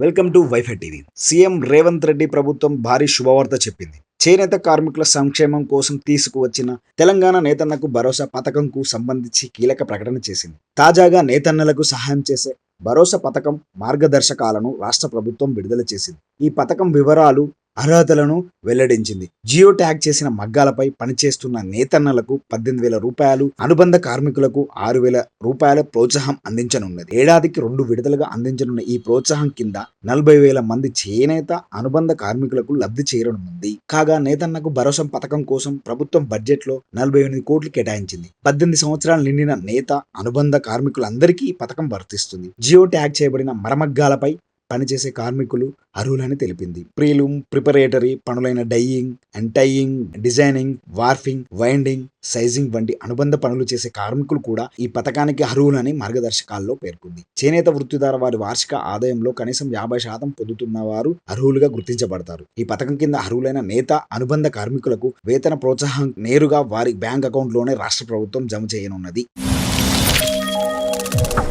Welcome to WiFi TV. CM Revanth Reddy ప్రభుత్వం భారీ శుభవార్త చెప్పింది. చేనేత కార్మికుల సంక్షేమం కోసం తీసుకువచ్చిన తెలంగాణ నేతన్నకు భరోసా పథకంకు సంబంధించి కీలక ప్రకటన చేసింది. తాజాగా నేతన్నలకు సహాయం చేసే భరోసా పథకం మార్గదర్శకాలను రాష్ట్ర ప్రభుత్వం విడుదల చేసింది. ఈ పథకం వివరాలు అర్హతలను వెల్లడించింది. జియో ట్యాగ్ చేసిన మగ్గాలపై పనిచేస్తున్న నేతన్నలకు పద్దెనిమిది వేల రూపాయలు అనుబంధ కార్మికులకు ఆరు వేల రూపాయల ప్రోత్సాహం అందించనున్నది. ఏడాదికి రెండు విడుదలగా అందించనున్న ఈ ప్రోత్సాహం కింద నలభై వేల మంది చేనేత అనుబంధ కార్మికులకు లబ్ధి చేరనుంది. కాగా నేతన్నకు భరోసా పథకం కోసం ప్రభుత్వం బడ్జెట్లో నలభై ఎనిమిది కోట్లు కేటాయించింది. పద్దెనిమిది సంవత్సరాలు నిండిన నేత అనుబంధ కార్మికులందరికీ ఈ పథకం వర్తిస్తుంది. జియో ట్యాగ్ చేయబడిన మరమగ్గాలపై పనిచేసే కార్మికులు అర్హులని తెలిపింది. Preloom preparatory పనులైన dyeing and tying designing warping winding sizing వంటి అనుబంధ పనులు చేసే కార్మికులు కూడా ఈ పథకానికి అర్హులని మార్గదర్శకాల్లో పేర్కొంది. చేనేత వృత్తిదారు వారి వార్షిక ఆదాయంలో కనీసం యాభై శాతం పొందుతున్న వారు అర్హులుగా గుర్తించబడతారు. ఈ పథకం కింద అర్హులైన నేత అనుబంధ కార్మికులకు వేతన ప్రోత్సాహం నేరుగా వారి బ్యాంక్ అకౌంట్లోనే రాష్ట్ర ప్రభుత్వం జమ చేయనున్నది.